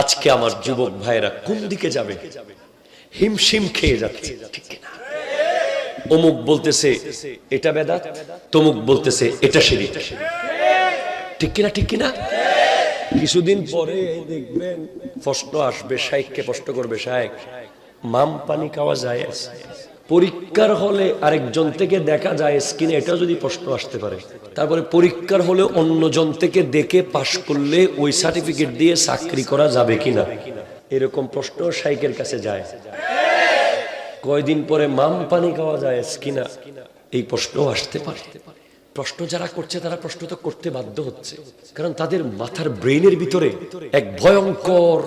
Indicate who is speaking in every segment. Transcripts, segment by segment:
Speaker 1: আজকে আমার যুবক ভাইরা কোন দিকে যাবে? হিমশিম খেয়ে যাচ্ছে। অমুক বলতেছে, এটা বেদাত। তমুক বলতেছে, এটা সেরি ঠিক কিনা ঠিক কিনা? কিছুদিন পরে দেখবেন, প্রশ্ন আসবে শাইককে প্রশ্ন করবে শাইক মাম পানি খাওয়া যায়? পরীক্ষার হলে আরেকজন থেকে দেখা যায় স্কিনে এটা যদি প্রশ্ন আসতে পারে। তারপরে পরীক্ষার হলে অন্যজন থেকে দেখে পাশ করলে ওই সার্টিফিকেট দিয়ে চাকরি করা যাবে কিনা? এরকম প্রশ্ন শাইকের কাছে যায়। কয়দিন পরে মাম পানি খাওয়া যায় কিনা এই প্রশ্ন আসতে পারে। প্রশ্ন যারা করছে, তারা প্রশ্ন তো করতে বাধ্য হচ্ছে। কারণ তাদের মাথার ব্রেইনের ভিতরে এক ভয়ঙ্কর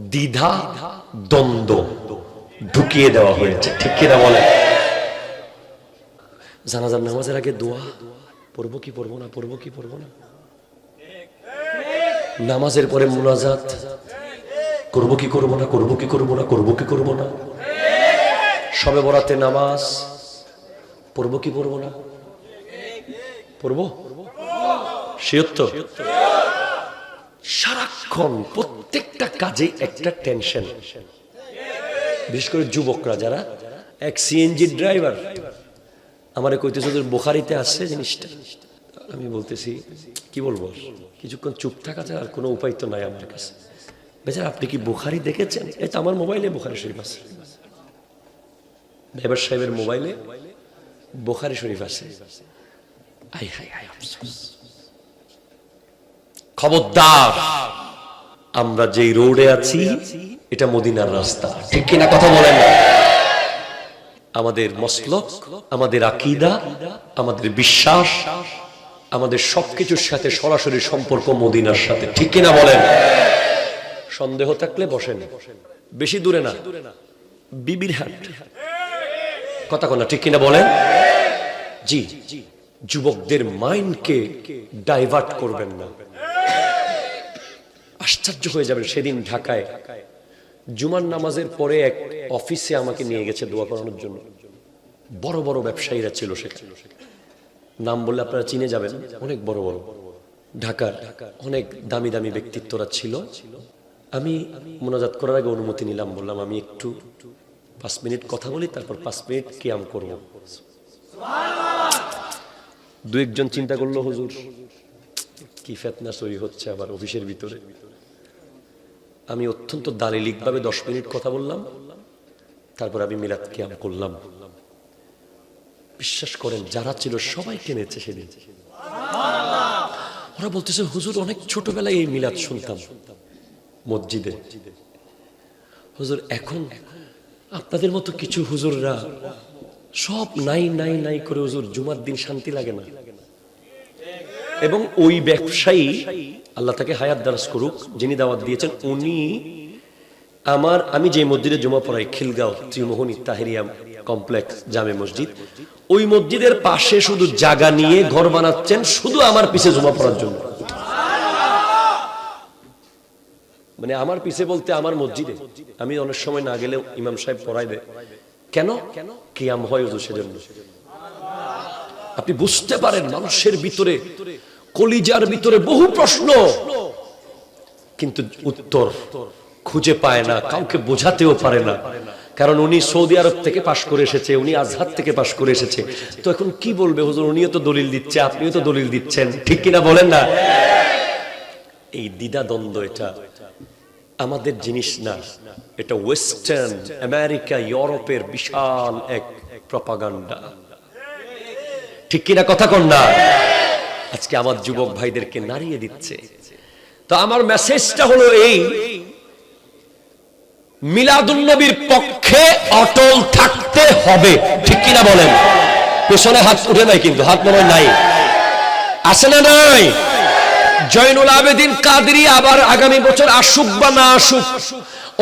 Speaker 1: দ্বিধা, দ্বন্দ্ব। ঢুকিয়ে দেওয়া হয়েছে। ঠিক কিনা বলে জানাজার নামাজের আগে দোয়া পড়ব কি পড়ব না পড়ব কি পড়ব না? নামাজের পরে মোনাজাত করব কি করব না করব কি করব না করব কি করব না? সবে বরাতে নামাজ পড়ব কি পড়ব না? পড়ব? শিয়ত্ত সারাক্ষণ প্রত্যেকটা কাজে একটা টেনশন বিশেষ করে যুবকরা যারা, এক সিএনজি ড্রাইভার আমার কইতেছে বোখারিতে আসছে জিনিসটা। আমি বলতেছি, কি বলব কিছুক্ষণ চুপ থাকা ছাড়া আর কোনো উপায় তো নাই আমার কাছে। বেচার, আপনি কি বুখারি দেখেছেন? এই তো আমার মোবাইলে বুখারি শরীফ আছে। ড্রাইভার সাহেবের মোবাইলে বোখারি শরীফ আছে। খবরদার, আমরা যেই রোডে আছি এটা মদিনার রাস্তা। ঠিক কিনা কথা বলেন না? আমাদের মসলক, আমাদের আকিদা, আমাদের বিশ্বাস, আমাদের সবকিছুর সাথে সরাসরি সম্পর্ক মদিনার সাথে। ঠিক কিনা বলেন? সন্দেহ থাকলে বসেন। বেশি দূরে না। বিবির হাট। কথা কোনা ঠিক কিনা বলেন? জি, যুবকদের মাইন্ডকে ডাইভার্ট করবেন না। আশ্চর্য হয়ে যাবেন সেদিন ঢাকায়। জুমার নামাজের পরে এক অফিসে আমাকে নিয়ে গেছে দোয়া করানোর জন্য। বড় বড় ব্যবসায়ীরা ছিল সেখানে। নাম বললে আপনারা চিনে যাবেন, অনেক বড় বড়। ঢাকার অনেক দামি দামি ব্যক্তিত্বরা ছিল। আমি মোনাজাত করার আগে অনুমতি নিলাম, বললাম আমি একটু পাঁচ মিনিট কথা বলি, তারপর পাঁচ মিনিট কিয়াম করব। দু একজন চিন্তা করল, হুজুর, কি ফেতনা সই হচ্ছে আবার অফিসের ভিতরে। আমি অত্যন্ত দালিলিকভাবে দশ মিনিট কথা বললাম। তারপর আমি মিলাদ কিয়াম করলাম। বিশ্বাস করেন, যারা ছিল সবাই টেনেছে সেদিন। ওরা বলতেছে, হুজুর, অনেক ছোটবেলায় এই মিলাদ শুনতাম মসজিদে। হুজুর, এখন আপনাদের মতো কিছু হুজুররা সব নাই নাই নাই করে হুজুর জুমার দিন শান্তি লাগে না। এবং ওই ব্যবসায়ী আল্লাহ তাকে হায়াত দারাজ করুক, যিনি দাওয়াত দিয়েছেন, উনি আমার, আমি যে মসজিদে জমা পড়াই, খিলগাঁও ত্রিমোহনী তাহেরিয়া কমপ্লেক্স জামে মসজিদ, ওই মসজিদের পাশে শুধু জায়গা নিয়ে ঘর বানাচ্ছেন, শুধু আমার পিছে জমা পড়ার জন্য। মানে আমার পিছে বলতে আমার মসজিদে, আমি অনেক সময় না গেলেও ইমাম সাহেব পড়াই দেয়। কেন? হয় ওজু সেজন্য। আপনি বুঝতে পারেন মানুষের ভিতরে কলিজার ভিতরে বহু প্রশ্ন। কিন্তু উত্তর খুঁজে পায় না, কাউকে বোঝাতেও পারে না। কারণ উনি সৌদি আরব থেকে পাশ করে এসেছে, উনি আজহার থেকে পাশ করে এসেছে। তো এখন কি বলবে হুজুর? উনিও তো দলিল দিচ্ছে, আপনিও তো দলিল দিচ্ছেন। ঠিক কিনা বলেন না? এই দ্বিধা দ্বন্দ্ব এটা। আমাদের জিনিস না, এটা ওয়েস্টার্ন আমেরিকা, ইউরোপের বিশাল এক প্রপাগান্ডা। ঠিক কিনা কথা কন না? আজকে আমার যুবক ভাইদেরকে নাড়িয়ে দিচ্ছে। তো আমার মেসেজটা হলো এই মিলাদুন্নবীর পক্ষে অটল থাকতে হবে। ঠিক কিনা বলেন? পেছনে হাত উঠে নাই কিন্তু, হাত মনে নাই। আছে না নাই? জয়নুল আবেদিন কাদরি আবার আগামী বছর আসুক বা না আসুক,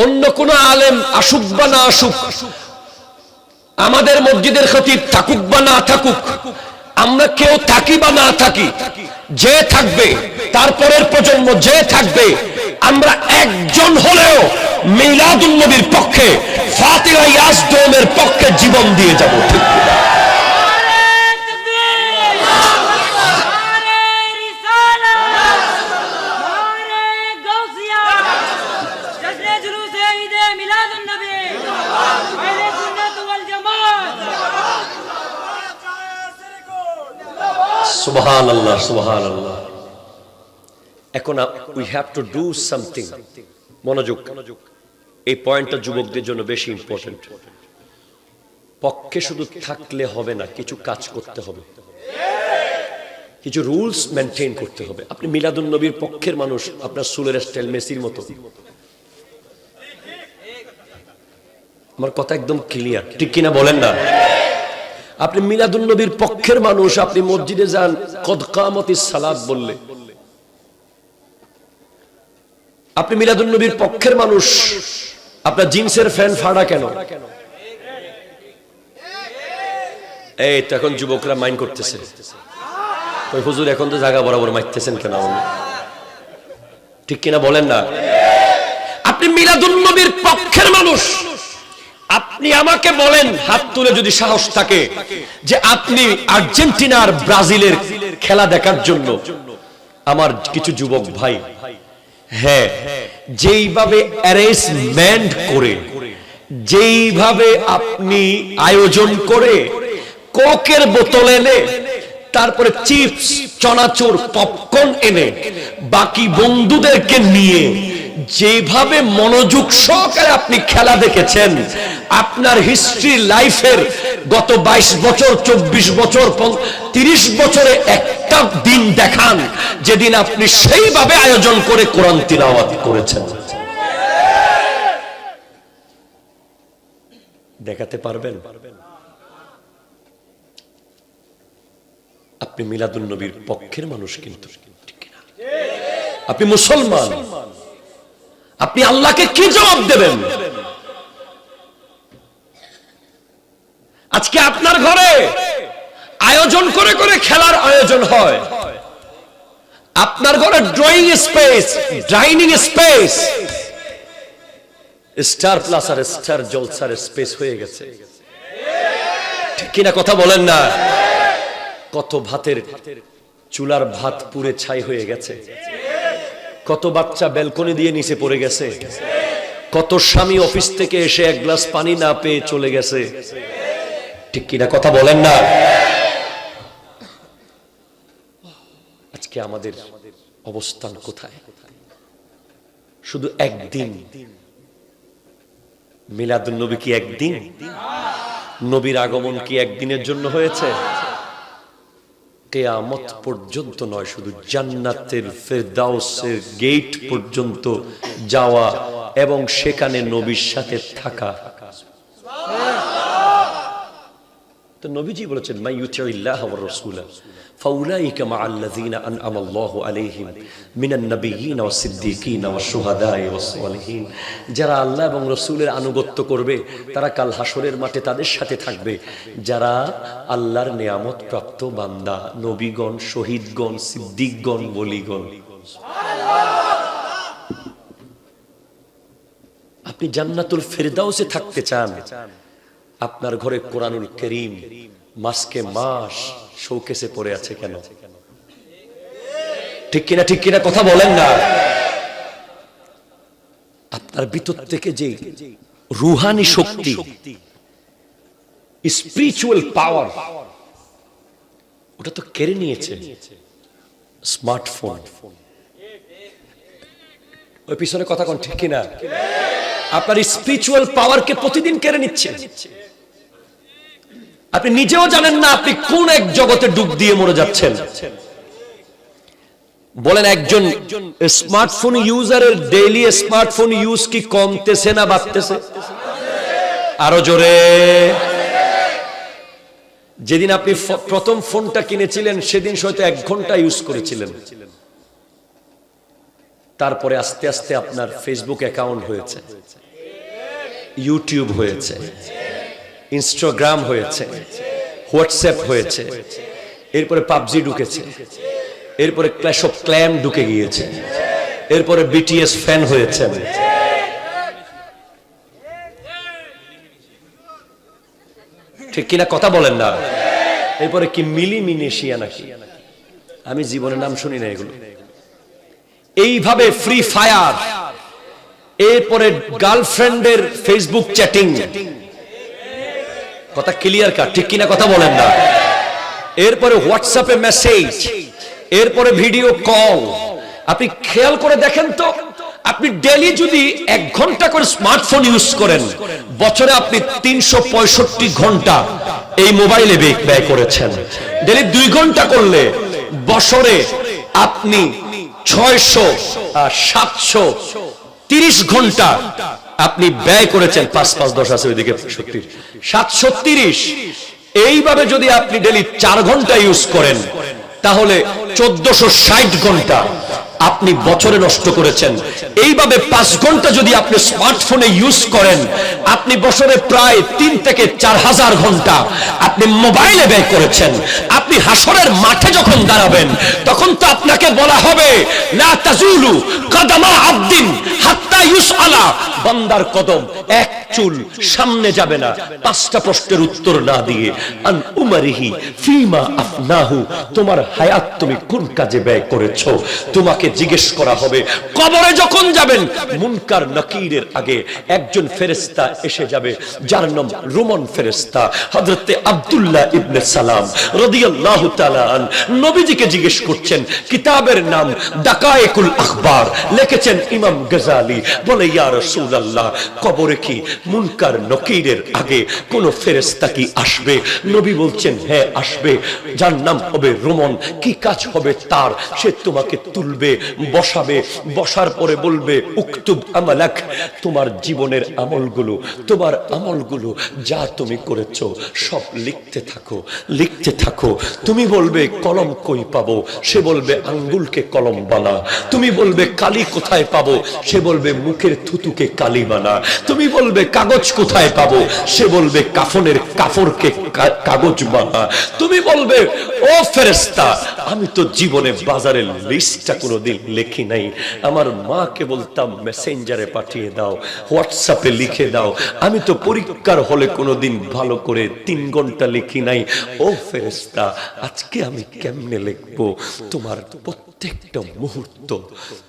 Speaker 1: অন্য কোন আলেম আসুক বা না আসুক, আমাদের মসজিদের খতিব থাকুক বা না থাকুক আমরা কেউ থাকি বা না থাকি, যে থাকবে তারপরের প্রজন্ম যে থাকবে, আমরা একজন হলেও মিলাদুল নবীর পক্ষে, ফাতিহা ইয়াসদোমের পক্ষে জীবন দিয়ে যাব, ঠিক এখন we have to do something মনোযোগ। এই পয়েন্টটা যুবকদের জন্য বেশি ইম্পর্টেন্ট পক্ষে শুধু থাকলে হবে না, কিছু কাজ করতে হবে। কিছু রুলস মেনটেন করতে হবে। আপনি মিলাদুন নবীর পক্ষের মানুষ, আপনার সুলের স্টাইল মেসির মতো। আমার কথা একদম ক্লিয়ার ঠিক কিনা বলেন না? আপনি মিলাদুন নবীর পক্ষের মানুষ, আপনি মসজিদে যান, কদ কামতি সালাদ বললে। আপনি মিলাদুন নবীর পক্ষের মানুষ, আপনার জিন্সের ফ্যান ফাড়া কেন? এই, তো এখন যুবকরা মাইন্ড করতেছে। ওই হুজুর, এখন তো জায়গা বরাবর মারতেছেন কেন? ঠিক কিনা বলেন না? আপনি মিলাদুন নবীর পক্ষের মানুষ আপনি আমাকে বলেন, হাত তুলে যদি সাহস থাকে যে আপনি আর্জেন্টিনা আর ব্রাজিলের খেলা দেখার জন্য আমার কিছু যুবক ভাই হ্যাঁ যেইভাবে অ্যারেঞ্জমেন্ট করে, যেইভাবে আপনি আয়োজন করে, কোকের বোতল এনে, তারপরে চিপস, চনাচুর, পপকর্ন এনে, বাকি বন্ধুদেরকে নিয়ে যেভাবে মনোযোগ সহকারে আপনি খেলা দেখেছেন, আপনার হিস্ট্রি লাইফের গত ২২ বছর ২৪ বছর ৩০ বছরে একটা দিন দেখান, যেদিন আপনি সেইভাবে আয়োজন করে কোরআন তিলাওয়াত করেছেন। দেখাতে পারবেন? আপনি মিলাদুন নবীর পক্ষের মানুষ কিন্তু। আপনি মুসলমান। আপনি আল্লাহকে কি জবাব দেবেন? আজকে আপনার ঘরে আয়োজন করে করে খেলার আয়োজন হয়। আপনার ঘরে drawing space dining space Star Plus আর স্টার জলসার স্পেস হয়ে গেছে। ঠিক কিনা কথা বলেন না? কত ভাতের চুলার ভাত পুড়ে ছাই হয়ে গেছে। কত বাচ্চা ব্যালকনি দিয়ে নিচে পড়ে গেছে। কত স্বামী অফিস থেকে এসে এক গ্লাস পানি না পেয়ে চলে গেছে। ঠিক কিনা কথা বলেন না? আজকে আমাদের অবস্থান কোথায়? শুধু একদিন। মিলাদুল নবী কি একদিন? নবীর আগমন কি একদিনের জন্য হয়েছে? কেয়ামত পর্যন্ত নয় শুধু জান্নাতের ফেরদাউসের গেট পর্যন্ত যাওয়া এবং সেখানে নবীর সাথে থাকা। তো নবীজি বলেছেন মাই ইউতিউল্লাহ ওয়া রাসূলা আনআমা আল্লাহু আলাইহিম মিনান নাবিয়্যিন ওয়াস সিদ্দীকিন ওয়াস শুহাদায়ে ওয়াস সালিহিন। যারা আল্লাহ এবং রাসূলের আনুগত্য করবে, তারা কাল হাসরের মাঠে তাদের সাথে থাকবে। যারা আল্লাহর নিয়ামত প্রাপ্ত বান্দা, নবীগণ, শহীদগণ, সিদ্দিকগণ, বলিগণ। আপনি জান্নাতুল ফেরদাউসে থাকতে চান আপনার ঘরে কোরআনুল করিম মাসকে মাস শোকেসে পড়ে আছে কেন? ঠিক কিনা ঠিক কিনা কথা বলেন না। আপনার ভিতর থেকে যে রুহানি শক্তি স্পিরিচুয়াল পাওয়ার ওটা তো কেড়ে নিয়েছে। স্মার্টফোন। ওই পিছনে কথা কোন, ঠিক কিনা? আপনার স্পিরিচুয়াল পাওয়ারকে প্রতিদিন কেড়ে নিচ্ছে। আপনি নিজেও জানেন না আপনি কোন এক জগতে ডুব দিয়ে মরে যাচ্ছেন। বলেন, একজন স্মার্টফোন ইউজারের ডেইলি স্মার্টফোন ইউজ কি কমতেছে না বাড়তেছে? আরও জোরে। যেদিন আপনি প্রথম ফোনটা কিনেছিলেন, সেদিন হয়তো এক ঘণ্টা ইউজ করেছিলেন। তারপরে আস্তে আস্তে আপনার ফেসবুক অ্যাকাউন্ট হয়েছে। ইউটিউব হয়েছে। ইনস্টাগ্রাম হয়েছে। হোয়াটসঅ্যাপ হয়েছে। এরপরে পাবজি ঢুকেছে। এরপরে ক্ল্যাশ অফ ক্ল্যাম ঢুকে গিয়েছে। এরপরে বিটিএস ফ্যান হয়েছে। ঠিক কিনা কথা বলেন না? এরপরে কি মিলি মিনেশিয়া নাকি? আমি জীবনের নাম শুনি না এগুলো। এইভাবে ফ্রি ফায়ার এরপরে গার্লফ্রেন্ডের ফেসবুক চ্যাটিং কথা ক্লিয়ার কাট ঠিক কিনা কথা বলেন না। এরপরে হোয়াটসঅ্যাপে মেসেজ এরপরে ভিডিও কল আপনি খেয়াল করে দেখেন তো, আপনি ডেলি যদি এক ঘণ্টা করে স্মার্টফোন ইউজ করেন, বছরে আপনি তিনশো পঁয়ষট্টি ঘণ্টা এই মোবাইলে ব্যয় করেছেন। ডেলি দুই ঘণ্টা করলে বছরে আপনি ছয়শো ঘণ্টা আপনি ব্যয় করেছেন, পাঁচ পাঁচ দশ আছে ওইদিকে সাতশো তিরিশ। এইভাবে যদি আপনি ডেলি চার ঘণ্টা ইউজ করেন, তাহলে চোদ্দশো ষাট ঘণ্টা আপনি বছরে নষ্ট করেছেন। এইভাবে পাঁচ ঘণ্টা যদি আপনি স্মার্টফোনে ইউজ করেন, আপনি বছরে প্রায় তিন থেকে চার হাজার ঘণ্টা আপনি মোবাইলে ব্যয় করেছেন। আপনি হাসরের মাঠে যখন দাঁড়াবেন, তখন তো আপনাকে বলা হবে না তাজুলু কদমা আব্দিন হাত্তা ইউসআলা। বান্দার কদম এক চুল সামনে যাবে না। পাঁচটা প্রশ্নের উত্তর না দিয়ে, আন উমারিহি ফিমা আফনাহু। তোমার হায়াত তুমি কোন কাজে ব্যয় করেছ? তোমাকে জিজ্ঞেস করা হবে, কবরে যখন যাবেন? মুনকার নকিরের আগে একজন ফেরেশতা এসে যাবে, যার নাম রোমন ফেরেশতা, হযরতে আব্দুল্লাহ ইবনে সালাম, রাদিয়াল্লাহু আন, নবীজিকে জিজ্ঞেস করছেন, কিতাবের নাম দাকায়েকুল আখবার, লিখেছেন ইমাম গজালি। বলে, ইয়া রাসূলুল্লাহ, কবরে কি মুনকার, নকিরের আগে কোন ফেরেশতা কি আসবে? নবী বলছেন হ্যাঁ আসবে। যার নাম হবে রোমন, কি কাজ হবে তার? সে তোমাকে তুলবে, বসাবে, বসার পরে বলবে, উক্তুব আমালাক, তোমার জীবনের আমলগুলো, তোমার আমলগুলো যা তুমি করেছ সব লিখতে থাকো লিখতে থাকো। তুমি বলবে, কলম কই পাবো? সে বলবে, আঙ্গুলকে কলম বানা। তুমি বলবে, কালি কোথায় পাবো? সে বলবে, মুখের থুতুকে কালি বানা। তুমি বলবে, কাগজ কোথায় পাবো? সে বলবে, কাফনের কাফরকে কাগজ বানা। তুমি বলবে, ও ফেরেস্তা আমি তো জীবনে বাজারের লিস্টটা কোনোদিন লিখি নাই। আমার মাকে বলতাম, মেসেঞ্জারে পাঠিয়ে দাও, হোয়াটসঅ্যাপে লিখে দাও। আমি তো পরীক্ষার হলে কোনোদিন ভালো করে তিন ঘণ্টা লিখি নাই। ও ফেরেস্তা আজকে আমি কেমনে লিখব? তোমার প্রত্যেকটা মুহূর্ত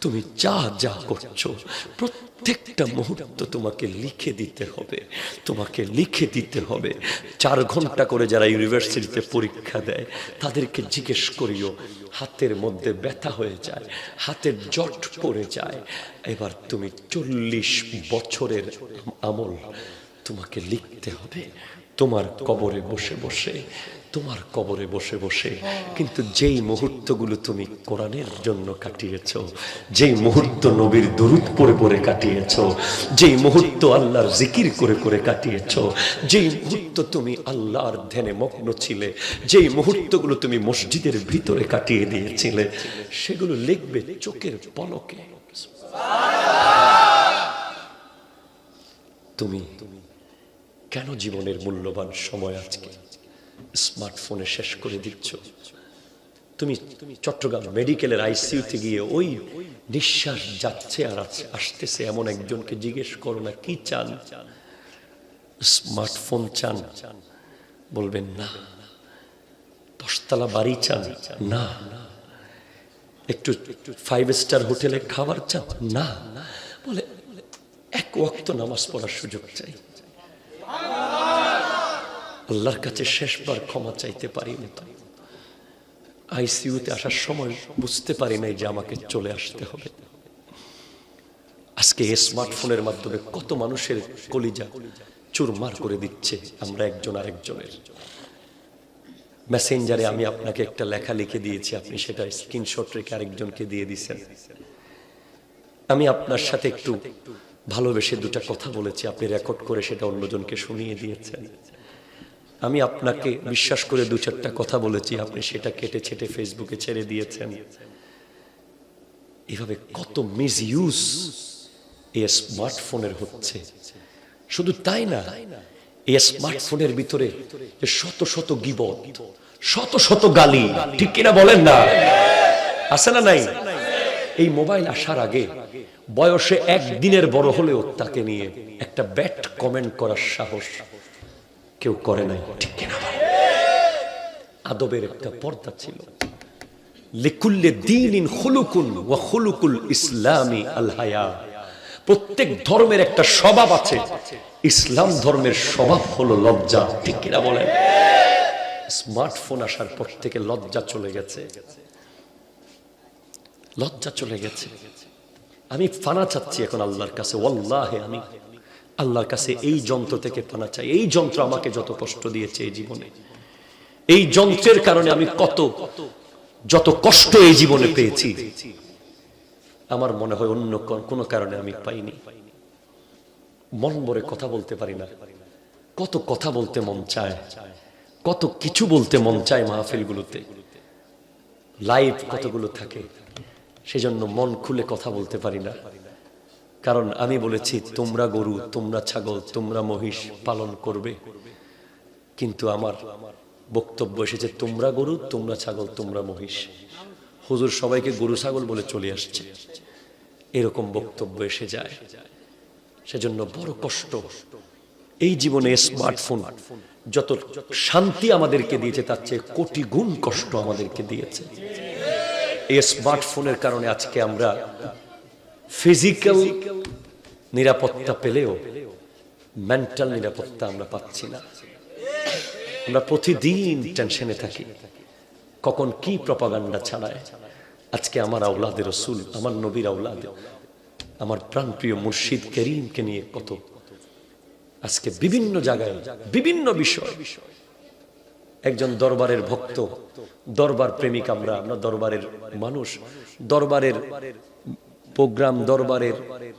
Speaker 1: তুমি যা যা করছ, প্রত্যেকটা মুহূর্ত তোমাকে লিখে দিতে হবে। তোমাকে লিখে দিতে হবে। চার ঘণ্টা করে যারা ইউনিভার্সিটিতে পরীক্ষা দেয়, তাদেরকে জিজ্ঞেস করিও, হাতের মধ্যে ব্যথা হয়ে যায়, হাতের জট পড়ে যায়। এবার তুমি চল্লিশ বছরের আমল তোমাকে লিখতে হবে। তোমার কবরে বসে বসে তোমার কবরে বসে বসে কিন্তু যেই মুহূর্তগুলো তুমি কোরআনের জন্য কাটিয়েছ, যেই মুহূর্ত নবীর দুরুদ পরে পরে কাটিয়েছ, যেই মুহূর্ত আল্লাহর জিকির করে করে কাটিয়েছ, যেই মুহূর্ত তুমি আল্লাহর ধ্যানে মগ্ন ছিলে, যেই মুহূর্তগুলো তুমি মসজিদের ভিতরে কাটিয়ে দিয়েছিলে, সেগুলো লিখবে চোখের পলকে। তুমি কেন জীবনের মূল্যবান সময় আজকে স্মার্টফোনে শেষ করে দিচ্ছ। তুমি চট্টগ্রাম মেডিকেলের আইসিইউতে গিয়ে ওই নিঃশ্বাস যাচ্ছে আর আস- আসতেছে এমন একজনকে জিজ্ঞেস করো না, কি চান? স্মার্টফোন চান? বলবেন, না। দশতলা বাড়ি চান? না। একটু ফাইভ স্টার হোটেলে খাবার চান? না। বলে, এক ওয়াক্ত নামাজ পড়ার সুযোগ চাই। আল্লাহর কাছে শেষবার ক্ষমা চাইতে পারি না তো। আইসিইউতে আসার সময় বুঝতে পারি নাই যে আমাকে চলে আসতে হবে। আজকে স্মার্টফোনের মাধ্যমে কত মানুষের কলিজা চুরমার করে দিচ্ছে আমরা একজন আরেকজনের। মেসেঞ্জারে আমি আপনাকে একটা লেখা লিখে দিয়েছি, আপনি সেটা স্ক্রিনশট রেখে আরেকজনকে দিয়ে দিচ্ছেন আমি আপনার সাথে একটু ভালোবেসে দুটা কথা বলেছি, আপনি রেকর্ড করে সেটা অন্যজনকে শুনিয়ে দিয়েছেন। আমি আপনাকে বিশ্বাস করে দু চারটা কথা বলেছি, আপনি সেটা কেটে ছেটে ফেসবুকে ছেড়ে দিয়েছেন। এভাবে কত মিস ইউজ এই স্মার্টফোনের হচ্ছে। শুধু তাই না, এই স্মার্টফোনের ভিতরে শত শত গিবত, শত শত গালি, ঠিক কিনা বলেন না? আছে না নাই? এই মোবাইল আসার আগে বয়সে একদিনের বড় হলেও তাকে নিয়ে একটা ব্যাট কমেন্ট করার সাহস কেউ করে নাই, ঠিক কিনা? আদবের একটা পর্দা ছিল। লিকুল্লে দিন খুলুকুন ওয়া খুলুকুল ইসলামী আল হায়া। প্রত্যেক ধর্মের একটা স্বভাব আছে। ইসলাম ধর্মের স্বভাব হলো লজ্জা, ঠিক কিনা বলেন? স্মার্টফোন আসার পর থেকে লজ্জা চলে গেছে। লজ্জা চলে গেছে। আমি ফানা চাচ্ছি এখন আল্লাহর কাছে, ওয়াল্লাহে আমি আল্লাহর কাছে এই যন্ত্র থেকে ফানা চাই। এই যন্ত্র আমাকে যত কষ্ট দিয়েছে এই জীবনে। এই যন্ত্রের কারণে আমি কত, যত কষ্ট এই জীবনে পেয়েছি। আমার মনে হয় অন্য কোনো কারণে আমি পাইনি। মন ভরে কথা বলতে পারি না। কত কথা বলতে মন চায়। কত কিছু বলতে মন চায় মাহফিলগুলোতে। লাইভ কতগুলো থাকে, সেজন্য মন খুলে কথা বলতে পারি না। কারণ আমি বলেছি, তোমরা গরু, তোমরা ছাগল, তোমরা মহিষ পালন করবে। কিন্তু আমার বক্তব্য এসেছে, তোমরা গরু, তোমরা ছাগল, তোমরা মহিষ। হুজুর সবাইকে গরু, ছাগল বলে চলে আসছে। এরকম বক্তব্য এসে যায়। সেজন্য বড় কষ্ট। এই জীবনে স্মার্টফোন যত শান্তি আমাদেরকে দিয়েছে, তার চেয়ে কোটি গুণ কষ্ট আমাদেরকে দিয়েছে। এই স্মার্টফোনের কারণে আজকে আমরা ফিজিক্যাল নিরাপত্তা পেলেও মেন্টাল নিরাপত্তা আমরা পাচ্ছি না। আমরা প্রতিদিন টেনশনে থাকি। কখন কি প্রপাগান্ডা ছাড়ায়? আজকে আমার আওলাদের রসুল, আমার নবীর আওলাদ, আমার প্রাণপ্রিয় মুর্শিদ করিমকে নিয়ে কত। আজকে বিভিন্ন জায়গায়, বিভিন্ন বিষয়। একজন দরবারের ভক্ত, দরবার প্রেমিক আমরা আমরা দরবারের মানুষ, দরবারের প্রোগ্রাম দরবারের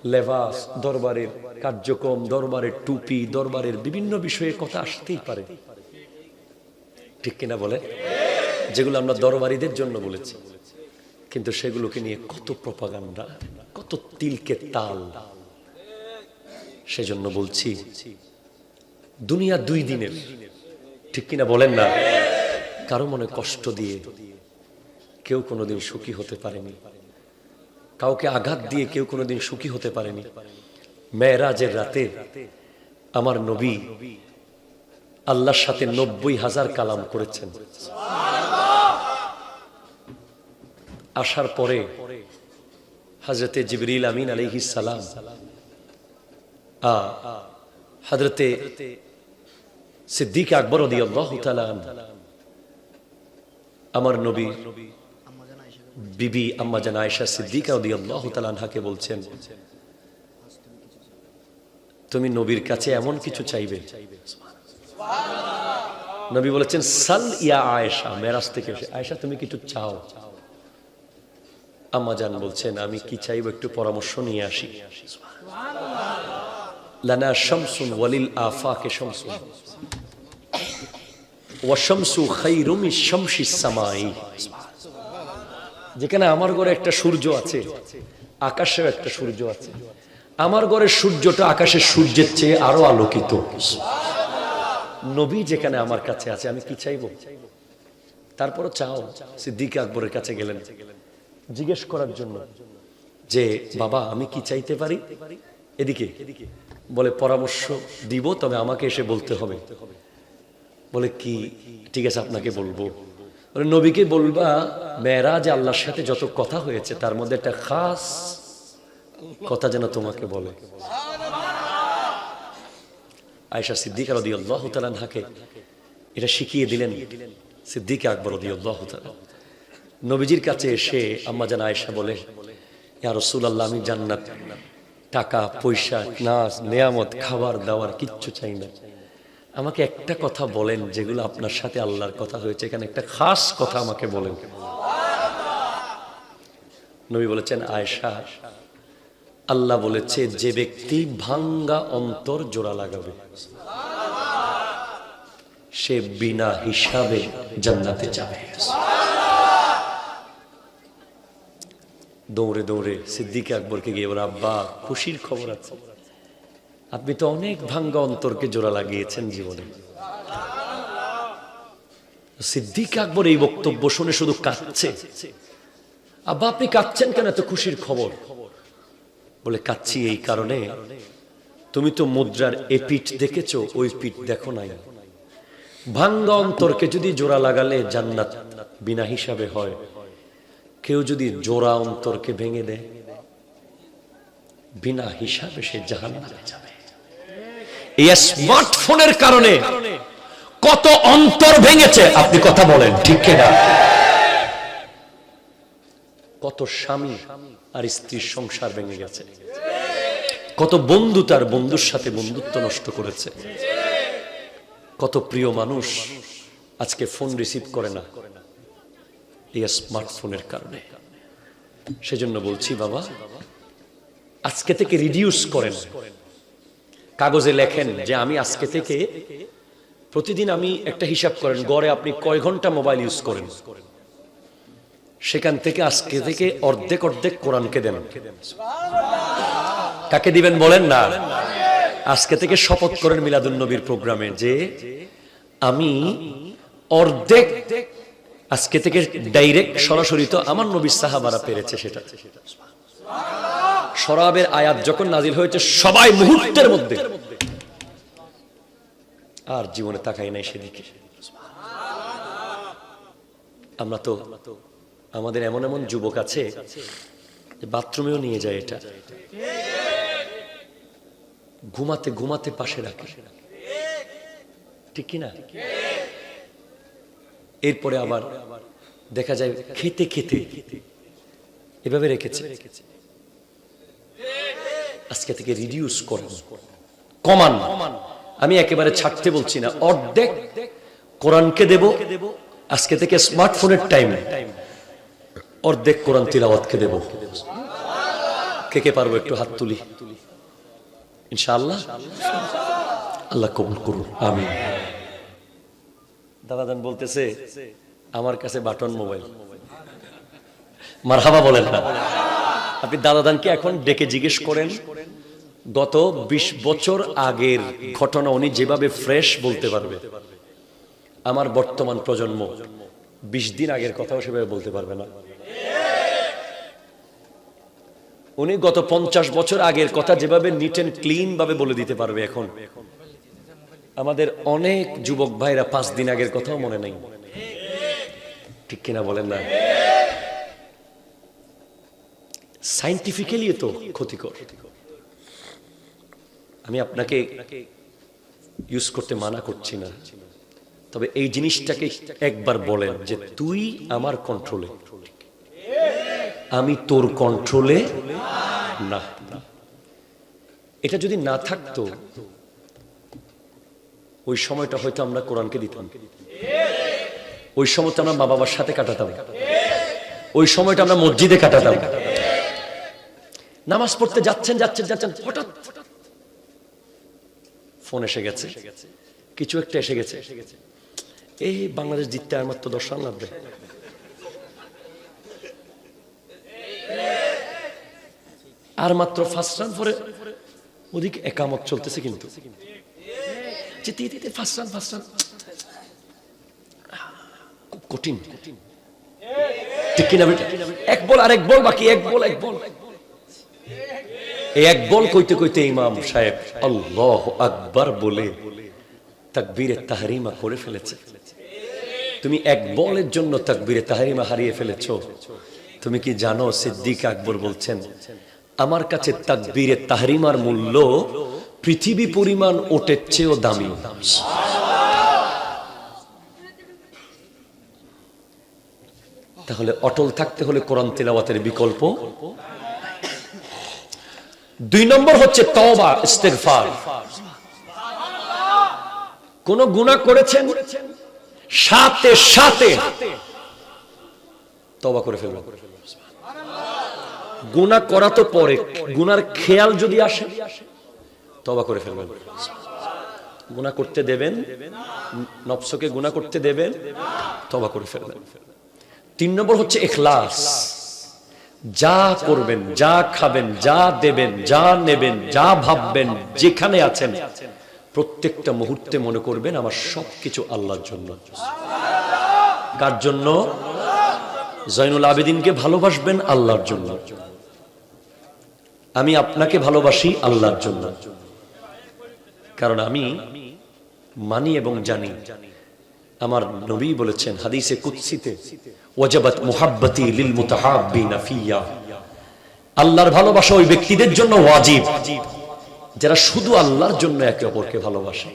Speaker 1: লেভাস দরবারের কার্যক্রম, দরবারের টুপি, দরবারের বিভিন্ন বিষয়ে কথা আসতেই পারে। ঠিক কিনা বলে? যেগুলো আমরা দরবারিদের জন্য বলেছি। কিন্তু সেগুলোকে নিয়ে কত প্রপাগান্ডা, কত তিলকে তাল। সেজন্য বলছি, দুনিয়া দুই দিনের। ঠিক কিনা বলেন না? কারও মনে কষ্ট দিয়ে কেউ কোনোদিন সুখী হতে পারেনি। কাউকে আঘাত দিয়ে কেউ কোনোদিন সুখী হতে পারেনি। মেয়েরাজের রাতে আমার নবী আল্লাহর সাথে নব্বই হাজার কালাম করেছেন। আসার পরে হজরতে জিবরিল আমিন আলাইহিস সালাম হজরতে সিদ্দিক আকবর আমার নবী বিবি আম্মা জান আয়েশা সিদ্দিকা রাদিয়াল্লাহু তাআলা আনহাকে বলছেন, তুমি নবীর কাছে এমন কিছু চাইবে? নবী বলেছেন, সাল ইয়া আয়েশা, মেরাজ থেকে এসে, আয়েশা, তুমি কিছু চাও? আম্মা জান বলছেন, আমি কি চাইব একটু পরামর্শ নিয়ে আসি। লানা শামসুন ওয়ালিল আফাকে শামসুন। ওয়া শামসু খাইরুম মিশ শামসিস সামাই। যেখানে আমার ঘরে একটা সূর্য আছে, আকাশেও একটা সূর্য আছে। আমার ঘরের সূর্যটা আকাশের সূর্যের চেয়ে আরও আলোকিত। নবী যেখানে আমার কাছে আছে, আমি কি চাইব? তারপরও চাও, সিদ্দিক আকবরের কাছে গেলেন। জিজ্ঞেস করার জন্য যে, বাবা, আমি কি চাইতে পারি? এদিকে বলে, পরামর্শ দিব, তবে আমাকে এসে বলতে হবে। বলে, কি? ঠিক আছে, আপনাকে বলব। বলে নবীকে বলবা মেয়েরা যে আল্লাহর সাথে যত কথা হয়েছে, তার মধ্যে একটা খাস কথা যেন তোমাকে বলে। আয়সা সিদ্দিকা রদি আল্লাহ তালানহাকে এটা শিখিয়ে দিলেন, সিদ্দিক আকবর আল্লাহ নবীজির কাছে এসে আম্মা জান আয়েশা বলে, ইয়া রসুল আল্লাহ আমি জান্নাত। টাকা, পয়সা, নাচ, নেয়ামত, খাবার দাবার কিচ্ছু চাই না। আমাকে একটা কথা বলেন যেগুলো আপনার সাথে আল্লাহর কথা হয়েছে। এখানে একটা খাস কথা আমাকে বলেন। নবী বলেছেন, আয়েশা, আল্লাহ বলেছে, যে ব্যক্তি ভাঙ্গা অন্তর জোড়া লাগাবে, সে বিনা হিসাবে জান্নাতে যাবে। দৌড়ে দৌড়ে সিদ্দিক আকবরকে গিয়ে বলে, আব্বা, খুশির খবর আছে। আপনি তো অনেক ভাঙ্গা অন্তরকে জোড়া লাগিয়েছেন জীবনে। সিদ্দিক আকবর এই বক্তব্য শুনে শুধু কাঁদছে। আব্বা, আপনি কাঁদছেন কেন? এত খুশির খবর। বলে কাচ্ছি এই কারণে, তুমি তো মুদ্রার এ পিঠ দেখেছ, ওই পিঠ দেখো নাই। ভাঙ্গা অন্তরকে যদি জোড়া লাগালে জান্নাত বিনা হিসাবে হয়। কেউ যদি জোড়া অন্তরকে ভেঙে দেয়, বিনা হিসাবে সে জাহান্নামে যাবে। এই স্মার্টফোনের কারণে কত অন্তর ভেঙেছে, আপনি কথা বলেন, ঠিক কিনা? কত স্বামী আর স্ত্রীর সংসার ভেঙে গেছে। কত বন্ধু তার বন্ধুর সাথে বন্ধুত্ব নষ্ট করেছে। কত প্রিয় মানুষ আজকে ফোন রিসিভ করে না এই স্মার্টফোনের কারণে। সেজন্য বলছি, বাবা, আজকে থেকে রিডিউস করেন। কাগজে লেখেন যে আমি আজকে থেকে প্রতিদিন আমি একটা হিসাব করেন, গড়ে আপনি কয় ঘণ্টা মোবাইল ইউজ করেন? সেখান থেকে আজকে থেকে অর্ধেক অর্ধেক কোরআনকে দেন। কাকে দিবেন বলেন না? আজকে থেকে শপথ করেন মিলাদুল নবীর প্রোগ্রামে যে আমি অর্ধেক আজকে থেকে ডাইরেক্ট সরাসরি তো আমার নবীর সাহাবারা পেরেছে সেটা। সরাবের আয়াত যখন নাজিল হয়েছে, সবাই মুহূর্তের মধ্যে। আর জীবনে তাকাই নাই সেদিকে। আমরা তো, আমাদের এমন এমন যুবক আছে বাথরুমেও নিয়ে যায় এটা। ঘুমাতে ঘুমাতে পাশে রাখে। ঠিক কিনা? এরপরে আবার দেখা যায় খেতে খেতে এভাবে রেখেছে রেখেছে। আজকে থেকে রিডিউস করেন কমান আমি একেবারে ছাড়তে বলছি না, অর্ধেক কোরআনকে দেব, আজকে থেকে স্মার্টফোনের টাইম অর্ধেক কোরআন তিলাওয়াতকে দেব। কে কে পারব একটু হাত তুলি? ইনশাআল্লাহ। আল্লাহ কবুল করুন আমি দাদাদান বলতেছে, আমার কাছে বাটন মোবাইল। মারহাবা বলেন না। আপনি দাদাদানকে এখন ডেকে জিজ্ঞেস করেন গত ২০ বছর আগের ঘটনা উনি যেভাবে ফ্রেশ বলতে পারবে। আমার বর্তমান প্রজন্ম ২০ দিন আগের কথাও সেভাবে বলতে পারবে না। উনি গত পঞ্চাশ বছর আগের কথা যেভাবে নিট অ্যান্ড ক্লিন ভাবে বলে দিতে পারবে এখন। আমাদের অনেক যুবক ভাইরা পাঁচ দিন আগের কথাও মনে নেই। ঠিক কিনা বলেন না? সাইন্টিফিক্যালি তো ক্ষতিকর। আমি আপনাকে ইউজ করতে মানা করছি না। তবে এই জিনিসটাকে একবার বলেন যে তুই আমার কন্ট্রোলে আমি তোর কন্ট্রোলে না। এটা যদি না থাকতো, ওই সময়টা হয়তো আমরা কোরআনকে দিতাম। ওই সময়টা আমরা মা বাবার সাথে কাটাতাম। ওই সময়টা আমরা মসজিদে কাটাতাম। নামাজ পড়তে যাচ্ছেন যাচ্ছেন যাচ্ছেন, হঠাৎ ফোন এসে গেছে। কিছু একটা এসে গেছে। এই বাংলাদেশ জিততে আর মাত্র দশ রান লাগবে। আর মাত্র ফার্স্ট রান পরে ওদিকে একামত চলতেছে কিন্তু। কঠিন? এক বল আর এক বল বাকি, এক বল এক বল। এই এক বল কইতে কইতে ইমাম সাহেব আল্লাহ আকবার বলে তাকবীরে তাহরিমা করে ফেলেছে। তুমি এক বলের জন্য তাকবীরে তাহারিমা হারিয়ে ফেলেছো। তুমি কি জানো সিদ্দিক আকবর বলছেন, আমার কাছে তাকবীরে তাহরিমার মূল্য পৃথিবী পরিমাণ ওটের চেয়েও দামি। তাহলে অটল থাকতে হলে কোরআন তেলাওয়াতের বিকল্প? দুই নম্বর হচ্ছে তওবা, ইস্তেগফার। কোন গুনাহ করেছেন? সাথে সাথে তওবা করে ফেলবেন গুনাহ করা তো পরে, গুনার খেয়াল যদি আসে, তওবা করে ফেলবেন। গুনাহ করতে দেবেন, নফসকে গুনাহ করতে দেবেন, তওবা করে ফেলবেন। তিন নম্বর হচ্ছে এখলাস যা করবেন, যা খাবেন, যা দেবেন, যা নেবেন, যা ভাববেন, যেখানে আছেন, প্রত্যেকটা মুহূর্তে মনে করবেন আমার সবকিছু আল্লাহর জন্য। কার জন্য? জয়নুল আবেদিনকে ভালোবাসবেন আল্লাহর জন্য। আমি আপনাকে ভালোবাসি আল্লাহর জন্য। কারণ আমি মানি এবং জানি, আমার নবী বলেছেন হাদিসে কুৎসিতে ওয়াজাবাত মুহাব্বতি লিল মুতাহাব্বিনা ফিয়া। আল্লাহর ভালোবাসা ওই ব্যক্তিদের জন্য ওয়াজিব। যারা শুধু আল্লাহর জন্য একে অপরকে ভালোবাসে।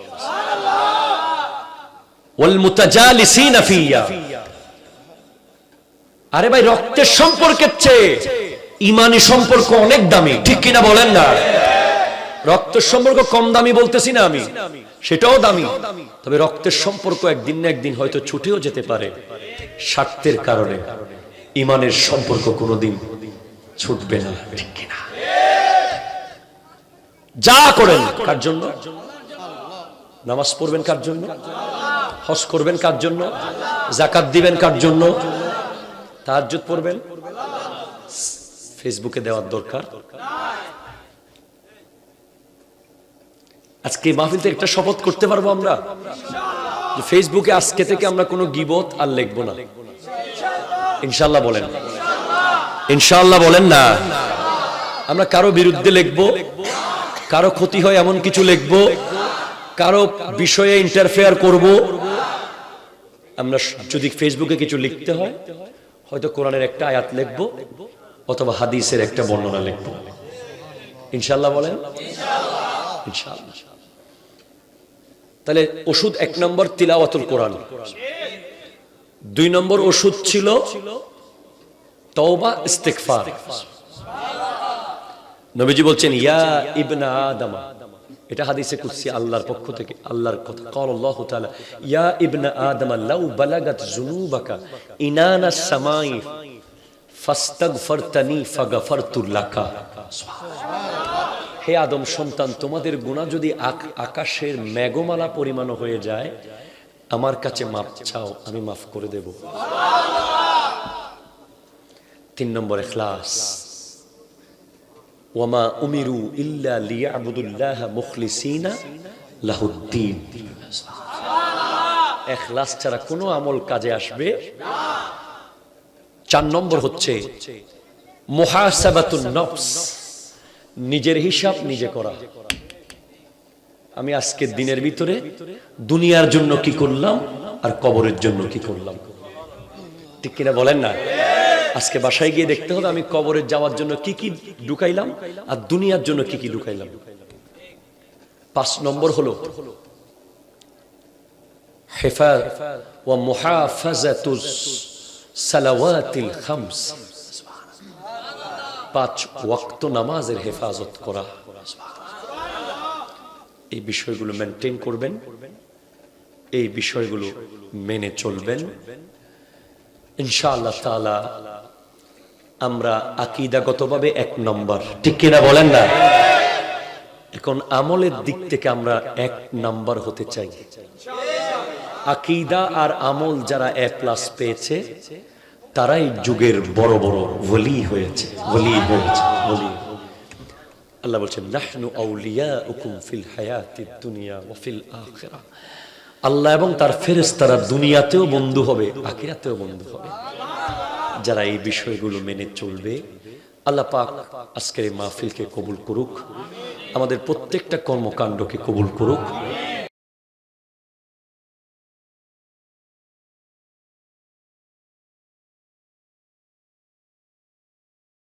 Speaker 1: ওয়াল মুতাজালিসিনা ফিয়া। আরে ভাই, রক্তের সম্পর্কের চেয়ে ইমানি সম্পর্ক অনেক দামি। ঠিক কিনা বলেন না? রক্তের সম্পর্ক কম দামি বলতেছি না আমি। সেটাও দামি। তবে রক্তের সম্পর্ক একদিন না একদিন হয়তো ছুটেও যেতে পারে। স্বার্থের কারণে ইমানের সম্পর্ক কোনোদিন ছুটবে না, ঠিক কিনা? যা করেন, কার জন্য? নামাজ পড়বেন কার জন্য? হজ করবেন কার জন্য? জাকাত দিবেন কার জন্য? তাহাজ্জুদ পড়বেন? ফেসবুকে দেওয়ার দরকার? আজকে মাহফিলতে একটা শপথ করতে পারব আমরা? ফেসবুকে আজকে থেকে আমরা কোনো গিবত আর লিখব না। ইনশাল্লাহ বলেন। ইনশাল্লাহ বলেন না। আমরা কারও বিরুদ্ধে লিখব, কারও ক্ষতি হয় এমন কিছু লিখব, কারও বিষয়ে ইন্টারফেয়ার করব। আমরা যদি ফেসবুকে কিছু লিখতে হয়, হয়তো কোরআনের একটা আয়াত লিখব অথবা হাদিসের একটা বর্ণনা লিখব। ইনশাল্লাহ বলেন? ইনশাআল্লাহ। তাহলে ওষুধ এক নম্বর তিলাওয়াতুল কোরআন দুই নম্বর ওষুধ ছিল তওবা ইস্তেগফার নবীজি বলছেন ইয়া ইবনা আদমা এটা হাদিসে কুদসি আল্লাহর পক্ষ থেকে আল্লাহর কথা قال الله تعالى ইয়া ইবনা আদম লাউ বালাগাত যুনুবাকা ইনানা সামাই ফাস্তাগফারতানি ফাগফারতু লাকা হে আদম সন্তান, তোমাদের গুনাহ যদি আকাশের মেঘমালা পরিমাণ হয়ে যায়, আমার কাছে মাপ চাও, আমি মাফ করে দেব। তিন নম্বর এখলাস। ওয়ামা উমিরু ইল্লা লিয়াবুদুল্লাহ মুখলিসিনা লাহুদ্দিন। এখলাস ছাড়া কোনো আমল কাজে আসবে। চার নম্বর হচ্ছে, মুহাসাবাতুন নফস। নিজের হিসাব নিজে করা। আমি আজকের দিনের ভিতরে দুনিয়ার জন্য কি করলাম আর কবরের জন্য কি করলাম। ঠিক কিনা বলেন না? আজকে বাসায় গিয়ে দেখতে হবে আমি কবরে যাওয়ার জন্য কি কি ঢুকাইলাম আর দুনিয়ার জন্য কি কি ঢুকাইলাম পাঁচ নম্বর হলো হেফা ও মুহাফাজাতুস সালাওয়াতিল খামস। পাঁচ ওয়াক্ত নামাজের হেফাজত করা। এই বিষয়গুলো মেনটেন করবেন। এই বিষয়গুলো মেনে চলবেন। ইনশাআল্লাহ তাআলা আমরা আকিদাগতভাবে এক নম্বর। ঠিক কিনা বলেন না? এখন আমলের দিক থেকে আমরা এক নাম্বার হতে চাই। আকিদা আর আমল যারা এ প্লাস পেয়েছে তারাই যুগের বড় বড় ওলি হয়েছে ওলি হয়েছে, ওলি। আল্লাহ বলছেন, নাহনু আউলিয়াউকুম ফিল হায়াতিদ দুনিয়া ওয়া ফিল আখিরাহ আল্লাহ এবং তার ফেরেশতারা দুনিয়াতেও বন্ধু হবে, আখিরাতেও বন্ধু হবে। যারা এই বিষয়গুলো মেনে চলবে, আল্লাহ পাক আজকের এই মাহফিলকে কবুল করুক, আমাদের প্রত্যেকটা কর্মকাণ্ডকে কবুল করুক।